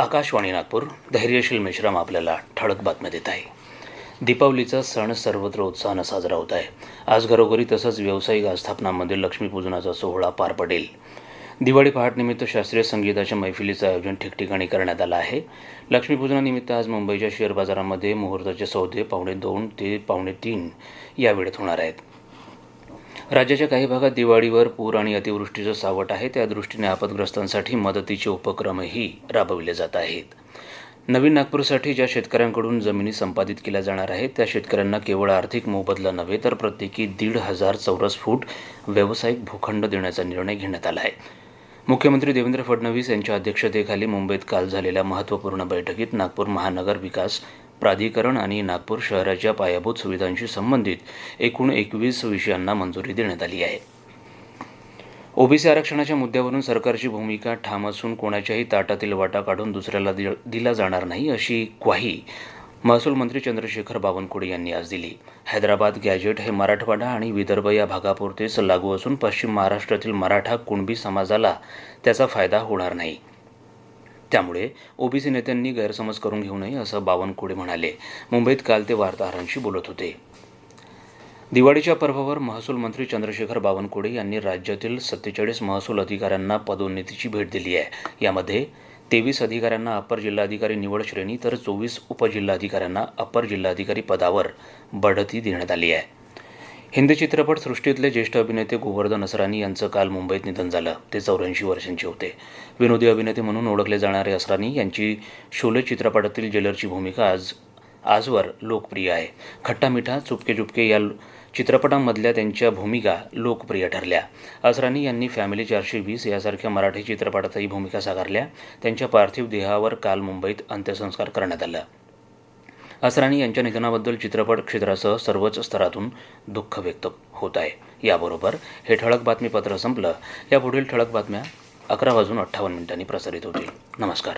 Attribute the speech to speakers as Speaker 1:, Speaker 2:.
Speaker 1: आकाशवाणी नागपूर धैर्यशील मिश्रम आपल्याला ठळक बातम्या देत आहे. दीपावलीचा सण सर्वत्र उत्साहानं साजरा होत आहे. आज घरोघरी तसंच व्यावसायिक आस्थापनांमध्ये लक्ष्मीपूजनाचा सोहळा पार पडेल. दिवाळी पहाटनिमित्त शास्त्रीय संगीताच्या मैफिलीचं आयोजन ठिकठिकाणी करण्यात आलं आहे. लक्ष्मीपूजनानिमित्त आज मुंबईच्या शेअर बाजारामध्ये मुहूर्ताचे सौदे पावणे दोन ते पावणे तीन या वेळेत होणार आहेत. राज्याच्या काही भागात दिवाळीवर पूर आणि अतिवृष्टीचं सावट आहे. त्या दृष्टीने आपदग्रस्तांसाठी मदतीचे उपक्रमही राबविले जात आहेत. नवीन नागपूरसाठी ज्या शेतकऱ्यांकडून जमिनी संपादित केल्या जाणार आहेत त्या शेतकऱ्यांना केवळ आर्थिक मोबदला नव्हे तर प्रत्येकी दीड हजार चौरस फूट व्यावसायिक भूखंड देण्याचा निर्णय घेण्यात आला आहे. मुख्यमंत्री देवेंद्र फडणवीस यांच्या अध्यक्षतेखाली मुंबईत काल झालेल्या महत्त्वपूर्ण बैठकीत नागपूर महानगर विकास प्राधिकरण आणि नागपूर शहराच्या पायाभूत सुविधांशी संबंधित एकूण एकवीस विषयांना मंजुरी देण्यात आली आहे. ओबीसी आरक्षणाच्या मुद्द्यावरून सरकारची भूमिका ठाम असून कोणाच्याही ताटातील वाटा काढून दुसऱ्याला दि दिला जाणार नाही अशी ग्वाही महसूल मंत्री चंद्रशेखर बावनकुळे यांनी आज दिली. हैदराबाद गॅजेट हे मराठवाडा आणि विदर्भ या भागापुरतेच लागू असून पश्चिम महाराष्ट्रातील मराठा कुणबी समाजाला त्याचा फायदा होणार नाही. त्यामुळे ओबीसी नेत्यांनी गैरसमज करून घेऊ नये असं बावनकुळे म्हणाले. मुंबईत काल ते वार्ताहरांशी बोलत होते. दिवाळीच्या पर्वावर महसूल मंत्री चंद्रशेखर बावनकुळे यांनी राज्यातील सत्तेचाळीस महसूल अधिकाऱ्यांना पदोन्नतीची भेट दिली आहे. यामध्ये तेवीस अधिकाऱ्यांना अपर जिल्हाधिकारी निवड श्रेणी तर चोवीस उपजिल्हाधिकाऱ्यांना अपर जिल्हाधिकारी पदावर बढती देण्यात आली आहे. हिंदी चित्रपट सृष्टीतले ज्येष्ठ अभिनेते गोवर्धन असरानी यांचं काल मुंबईत निधन झालं. ते चौऱ्याऐंशी वर्षांचे होते. विनोदी अभिनेते म्हणून ओळखले जाणारे असरानी यांची शोले चित्रपटातील जेलरची भूमिका आज आजवर लोकप्रिय आहे. खट्टा मिठा चुपके चुपके या चित्रपटांमधल्या त्यांच्या भूमिका लोकप्रिय ठरल्या. असरानी यांनी फॅमिली चारशे वीस यासारख्या मराठी चित्रपटातही भूमिका साकारल्या. त्यांच्या पार्थिव देहावर काल मुंबईत अंत्यसंस्कार करण्यात आला. असरानी यांच्या निधनाबद्दल चित्रपट क्षेत्रासह सर्वच स्तरातून दुःख व्यक्त होत आहे. याबरोबर हे ठळक बातमीपत्र संपलं. या पुढील ठळक बातम्या अकरा वाजून अठ्ठावन्न मिनिटांनी प्रसारित होतील. नमस्कार.